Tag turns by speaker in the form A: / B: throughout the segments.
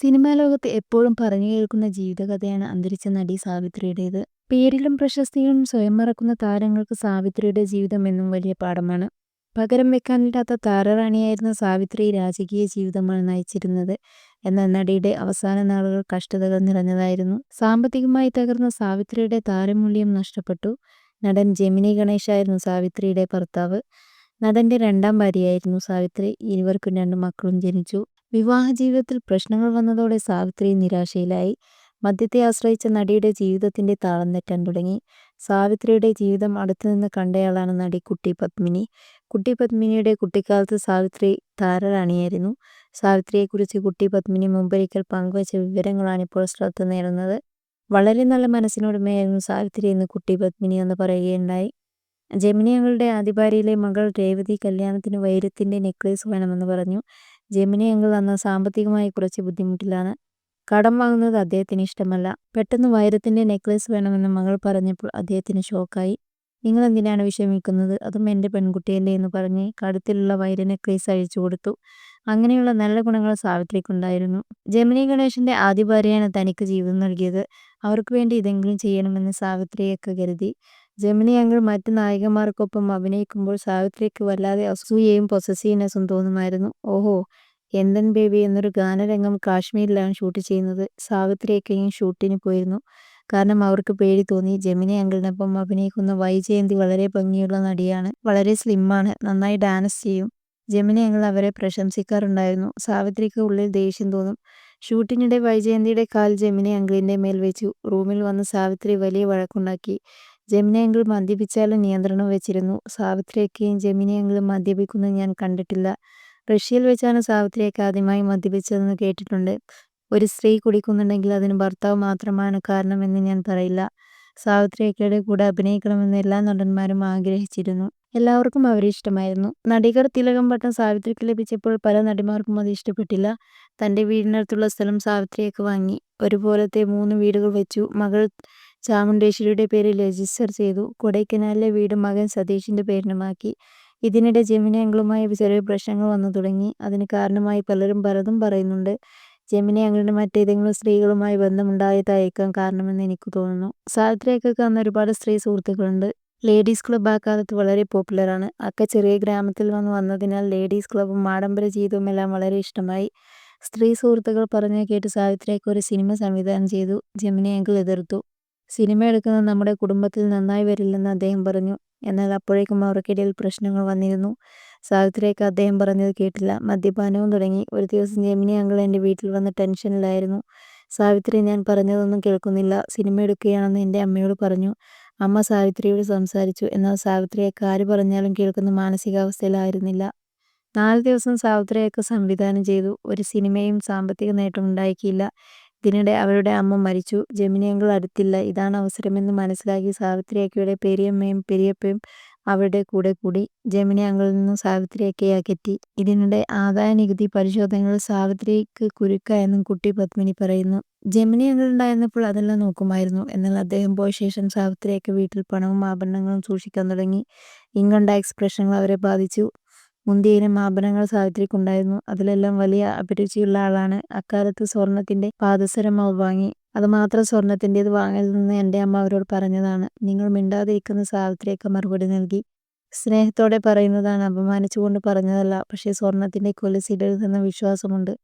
A: Cinema ലോകത്ത് എപ്പോഴും പറഞ്ഞു കേൾക്കുന്ന ജീവിതകഥയാണ് അന്തരിച്ച നടി സാവിത്രിയുടേത്. പേരിലും പ്രശസ്തിയിലും സ്വയം മറക്കുന്ന താരങ്ങൾക്ക് സാവിത്രിയുടെ ജീവിതം എന്നും വലിയ പാഠമാണ്. പകരം വെക്കാനില്ലാത്ത താരറാണിയായിരുന്ന സാവിത്രി രാജകീയ ജീവിതമാണ് നയിച്ചിരുന്നത്. എന്നാൽ നടിയുടെ അവസാന നാളുകൾ കഷ്ടതകൾ നിറഞ്ഞതായിരുന്നു. സാമ്പത്തികമായി തകർന്ന സാവിത്രിയുടെ താരമൂല്യം നഷ്ടപ്പെട്ടു. നടൻ ജെമിനി ഗണേഷായിരുന്നു സാവിത്രിയുടെ ഭർത്താവ്. നടന്റെ രണ്ടാം ഭാര്യയായിരുന്നു സാവിത്രി. ഇരുവർക്കും രണ്ട് മക്കളും ജനിച്ചു. വിവാഹ ജീവിതത്തിൽ പ്രശ്നങ്ങൾ വന്നതോടെ സാവിത്രി നിരാശയിലായി. മദ്യത്തെ ആശ്രയിച്ച നടിയുടെ ജീവിതത്തിന്റെ താളം തെറ്റാൻ തുടങ്ങി. സാവിത്രിയുടെ ജീവിതം അടുത്തുനിന്ന് കണ്ടയാളാണ് നടി കുട്ടി പത്മിനി. കുട്ടി പത്മിനിയുടെ കുട്ടിക്കാലത്ത് സാവിത്രി താരറാണിയായിരുന്നു. സാവിത്രിയെക്കുറിച്ച് കുട്ടി പത്മിനി മുമ്പൊരിക്കൽ പങ്കുവച്ച വിവരങ്ങളാണിപ്പോൾ ശ്രദ്ധ നേടുന്നത്. വളരെ നല്ല മനസ്സിനുടമയായിരുന്നു സാവിത്രി എന്ന് കുട്ടി പത്മിനി അന്ന് പറയുകയുണ്ടായി. ജമിനിയങ്ങളുടെ ആദിഭാര്യയിലെ മകൾ രേവതി കല്യാണത്തിന് വൈരത്തിന്റെ നെക്ലേസ് വേണമെന്ന് പറഞ്ഞു. ജെമിനി അങ്കിൾ അന്ന് സാമ്പത്തികമായി കുറച്ച് ബുദ്ധിമുട്ടിലാണ്. കടം വാങ്ങുന്നത് അദ്ദേഹത്തിന് ഇഷ്ടമല്ല. പെട്ടെന്ന് വൈരത്തിന്റെ നെക്ലേസ് വേണമെന്ന് മകൾ പറഞ്ഞപ്പോൾ അദ്ദേഹത്തിന് ഷോക്കായി. നിങ്ങൾ നിങ്ങളെന്തിനാണ് വിഷമിക്കുന്നത്? അതും എന്റെ പെൺകുട്ടിയല്ലേ എന്ന് പറഞ്ഞ് കഴുത്തിലുള്ള വൈര നെക്ലേസ് അഴിച്ചു കൊടുത്തു അങ്ങനെയുള്ള നല്ല ഗുണങ്ങൾ സാവിത്രിക്കുണ്ടായിരുന്നു. ജെമിനി ഗണേശന്റെ ആദ്യ ഭാര്യയാണ് തനിക്ക് ജീവിതം നൽകിയത്. അവർക്ക് വേണ്ടി ഇതെങ്കിലും ചെയ്യണമെന്ന് സാവിത്രിയൊക്കെ കരുതി. ജെമിനി അങ്കിൾ മറ്റ് നായികമാർക്കൊപ്പം അഭിനയിക്കുമ്പോൾ സാവിത്രിക്ക് വല്ലാതെ അസൂയയും പൊസസീവ്നെസ്സും തോന്നുമായിരുന്നു. ഓഹോ എന്തൻ ബേബി എന്നൊരു ഗാനരംഗം കാശ്മീരിലാണ് ഷൂട്ട് ചെയ്യുന്നത്. സാവിത്രിയൊക്കെയും ഷൂട്ടിന് പോയിരുന്നു. കാരണം അവർക്ക് പേടി തോന്നി. ജെമിനി അങ്കിളിനൊപ്പം അഭിനയിക്കുന്ന വൈജയന്തി വളരെ ഭംഗിയുള്ള നടിയാണ്. വളരെ സ്ലിമ്മാണ്. നന്നായി ഡാൻസ് ചെയ്യും. ജെമിനി അങ്കിൾ അവരെ പ്രശംസിക്കാറുണ്ടായിരുന്നു. സാവിത്രിക്ക് ഉള്ളിൽ ദേഷ്യം തോന്നും. ഷൂട്ടിനിടെ വൈജയന്തിയുടെ കാൽ ജെമിനി അങ്കിളിന്റെ മേൽ വെച്ചു. റൂമിൽ വന്ന് സാവിത്രി വലിയ വഴക്കുണ്ടാക്കി. ജെമിനി അങ്കിൾ മദ്യപിച്ചാലും നിയന്ത്രണം വെച്ചിരുന്നു. സാവിത്രിയൊക്കെയും ജെമിനി അങ്കിളും മദ്യപിക്കുന്നത് ഞാൻ കണ്ടിട്ടില്ല. റഷ്യയിൽ വെച്ചാണ് സാവിത്രിയൊക്കെ ആദ്യമായി മദ്യപിച്ചതെന്ന് കേട്ടിട്ടുണ്ട്. ഒരു സ്ത്രീ കുടിക്കുന്നുണ്ടെങ്കിൽ അതിന് ഭർത്താവ് മാത്രമാണ് കാരണമെന്ന് ഞാൻ പറയില്ല. സാവിത്രിയൊക്കെയുടെ കൂടെ അഭിനയിക്കണമെന്ന് എല്ലാ നടന്മാരും ആഗ്രഹിച്ചിരുന്നു. എല്ലാവർക്കും അവരെ ഇഷ്ടമായിരുന്നു. നടികർ തിലകം പട്ടം സാവിത്രിക്ക് ലഭിച്ചപ്പോൾ പല നടിമാർക്കും അത് ഇഷ്ടപ്പെട്ടില്ല. തന്റെ വീടിനടുത്തുള്ള സ്ഥലം സാവിത്രിയൊക്കെ വാങ്ങി. ഒരുപോലത്തെ മൂന്ന് വീടുകൾ വെച്ചു. മകൾ ചാമുണ്ടേശ്വരിയുടെ പേരിൽ രജിസ്റ്റർ ചെയ്തു. കൊടൈക്കനാലിലെ വീട് മകൻ സതീഷിന്റെ പേരിനുമാക്കി ഇതിനിടെ ജെമിനി അങ്കിളുമായി ചെറിയ പ്രശ്നങ്ങൾ വന്നു തുടങ്ങി. അതിന് കാരണമായി പലരും പലതും പറയുന്നുണ്ട്. ജെമിനി അങ്ങനെ മറ്റേതെങ്കിലും സ്ത്രീകളുമായി ബന്ധമുണ്ടായതായേക്കാം കാരണമെന്ന് എനിക്ക് തോന്നുന്നു. സാവിത്രിയക്കയ്ക്ക് അന്ന് ഒരുപാട് സ്ത്രീ സുഹൃത്തുക്കളുണ്ട്. ലേഡീസ് ക്ലബ്ബ് കാലത്ത് വളരെ പോപ്പുലറാണ്. അക്ക ചെറിയ ഗ്രാമത്തിൽ നിന്ന് വന്നതിനാൽ ലേഡീസ് ക്ലബ്ബും ആഡംബര ജീവിതവും എല്ലാം വളരെ ഇഷ്ടമായി. സ്ത്രീ സുഹൃത്തുക്കൾ പറഞ്ഞു കേട്ട് സാവിത്രിയൊക്കെ ഒരു സിനിമ സംവിധാനം ചെയ്തു. ജെമിനി അങ്കിൾ എതിർത്തു. സിനിമ എടുക്കുന്നത് നമ്മുടെ കുടുംബത്തിൽ നന്നായി വരില്ലെന്ന് അദ്ദേഹം പറഞ്ഞു. എന്നാൽ അപ്പോഴേക്കും അവർക്കിടയിൽ പ്രശ്നങ്ങൾ വന്നിരുന്നു. സാവിത്രിയക്ക അദ്ദേഹം പറഞ്ഞത് കേട്ടില്ല. മദ്യപാനവും തുടങ്ങി. ഒരു ദിവസം ജെമിനി അങ്കിൾ എന്റെ വീട്ടിൽ വന്ന് ടെൻഷനിലായിരുന്നു. സാവിത്രി ഞാൻ പറഞ്ഞതൊന്നും കേൾക്കുന്നില്ല. സിനിമ എടുക്കുകയാണെന്ന് എന്റെ അമ്മയോട് പറഞ്ഞു. അമ്മ സാവിത്രിയോട് സംസാരിച്ചു. എന്നാൽ സാവിത്രിയക്ക ആര് പറഞ്ഞാലും കേൾക്കുന്ന മാനസികാവസ്ഥയിലായിരുന്നില്ല. നാല് ദിവസം സാവിത്രിയക്ക സംവിധാനം ചെയ്തു. ഒരു സിനിമയും സാമ്പത്തിക നേട്ടം ഉണ്ടാക്കിയില്ല. ഇതിനിടെ അവരുടെ അമ്മ മരിച്ചു. ജെമിനി അങ്കിൾ അടുത്തില്ല. ഇതാണ് അവസരമെന്ന് മനസ്സിലാക്കി സാവിത്രിയക്കയുടെ പെരിയമ്മയും പെരിയപ്പയും അവരുടെ കൂടെ കൂടി. ജമിനി അങ്കിളിൽ നിന്നും സാവിത്രിയക്കയെ അകറ്റി. ഇതിനിടെ ആദായനികുതി പരിശോധനകൾ സാവിത്രിക്ക് കുരുക്കായെന്നും കുട്ടി പത്മിനി പറയുന്നു. ജമിനി അങ്കിൾ ഉണ്ടായിരുന്നപ്പോൾ അതെല്ലാം നോക്കുമായിരുന്നു. എന്നാൽ അദ്ദേഹം പോയ ശേഷം സാവിത്രിയക്ക വീട്ടിൽ പണവും ആഭരണങ്ങളും സൂക്ഷിക്കാൻ തുടങ്ങി. ഇൻകം എക്സ്പ്രഷനുകൾ അവരെ ബാധിച്ചു. മുന്തിയ ഇനം ആഭരണങ്ങൾ സാവിത്രിക്കുണ്ടായിരുന്നു. അതിലെല്ലാം വലിയ അഭിരുചിയുള്ള ആളാണ്. അക്കാലത്ത് സ്വർണത്തിന്റെ പാദസരം അവർ വാങ്ങി. അത് മാത്രം സ്വർണത്തിന്റേത് വാങ്ങരുതെന്ന് എന്റെ അമ്മ അവരോട് പറഞ്ഞതാണ്. നിങ്ങൾ മിണ്ടാതിരിക്കുന്ന സാവിത്രിയക്ക മറുപടി നൽകി. സ്നേഹത്തോടെ പറയുന്നതാണ്. അപമാനിച്ചുകൊണ്ട് പറഞ്ഞതല്ല. പക്ഷേ സ്വർണത്തിന്റെ കൊലുസ് വിശ്വാസമുണ്ട്.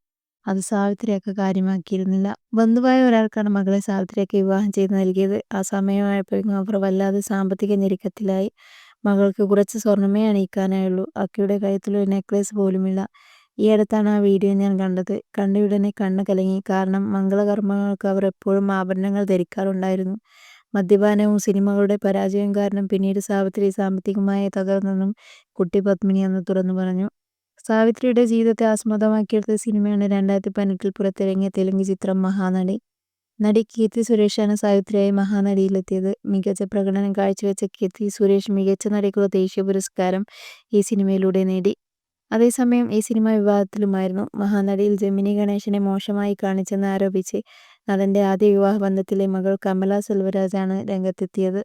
A: അത് സാവിത്രിയക്ക കാര്യമാക്കിയിരുന്നില്ല. ബന്ധുവായ ഒരാൾക്കാണ് മകളെ സാവിത്രിയക്ക വിവാഹം ചെയ്തു നൽകിയത്. ആ സമയമായപ്പോഴേക്കും അവർ വല്ലാതെ സാമ്പത്തിക ഞെരുക്കത്തിലായി. മകൾക്ക് കുറച്ച് സ്വർണമേ അണിയിക്കാനായുള്ളൂ. അക്കയുടെ കഴുത്തിലൊരു നെക്ലേസ് പോലുമില്ല. ഈ അടുത്താണ് ആ വീഡിയോ ഞാൻ കണ്ടത്. കണ്ടയുടനെ കണ്ണ് കലങ്ങി. കാരണം മംഗളകർമ്മങ്ങൾക്ക് അവർ എപ്പോഴും ആഭരണങ്ങൾ ധരിക്കാറുണ്ടായിരുന്നു. മദ്യപാനവും സിനിമകളുടെ പരാജയവും കാരണം പിന്നീട് സാവിത്രി സാമ്പത്തികമായി തകർന്നെന്നും കുട്ടി പത്മിനി അന്ന് തുറന്നു പറഞ്ഞു. സാവിത്രിയുടെ ജീവിതത്തെ ആസ്പദമാക്കിയെടുത്ത സിനിമയാണ് രണ്ടായിരത്തി പതിനെട്ടിൽ പുറത്തിറങ്ങിയ തെലുങ്ക് ചിത്രം മഹാനടി. നടി കീർത്തി സുരേഷാണ് സാവിത്രിയായി മഹാനടിയിലെത്തിയത്. മികച്ച പ്രകടനം കാഴ്ചവെച്ച കീർത്തി സുരേഷ് മികച്ച നടിക്കുള്ള ദേശീയ പുരസ്കാരം ഈ സിനിമയിലൂടെ നേടി. അതേസമയം ഈ സിനിമ വിവാഹത്തിലുമായിരുന്നു മഹാനടിയിൽ ജമിനി ഗണേശനെ മോശമായി കാണിച്ചെന്ന് ആരോപിച്ച് നടന്റെ ആദ്യ വിവാഹ ബന്ധത്തിലെ മകൾ കമല സെൽവരാജാണ് രംഗത്തെത്തിയത്.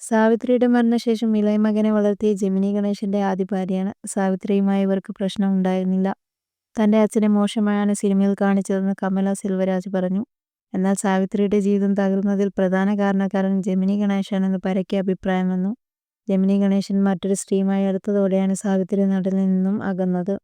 A: സാവിത്രിയുടെ മരണശേഷം ഇളയ മകനെ വളർത്തിയ ജമിനി ഗണേശന്റെ ആദ്യ ഭാര്യയാണ്. സാവിത്രിയുമായി ഇവർക്ക് പ്രശ്നം ഉണ്ടായിരുന്നില്ല. തന്റെ അച്ഛനെ മോശമായാണ് സിനിമയിൽ കാണിച്ചതെന്ന് കമല സെൽവരാജ് പറഞ്ഞു. എന്നാൽ സാവിത്രിയുടെ ജീവിതം തകർന്നതിൽ പ്രധാന കാരണക്കാരൻ ജമിനി ഗണേശാണെന്ന് പരക്കെ അഭിപ്രായം വന്നു. ജമിനി ഗണേശൻ മറ്റൊരു സ്ത്രീയുമായി അടുത്തതോടെയാണ് സാവിത്രി നടനിൽ നിന്നും അകന്നത്.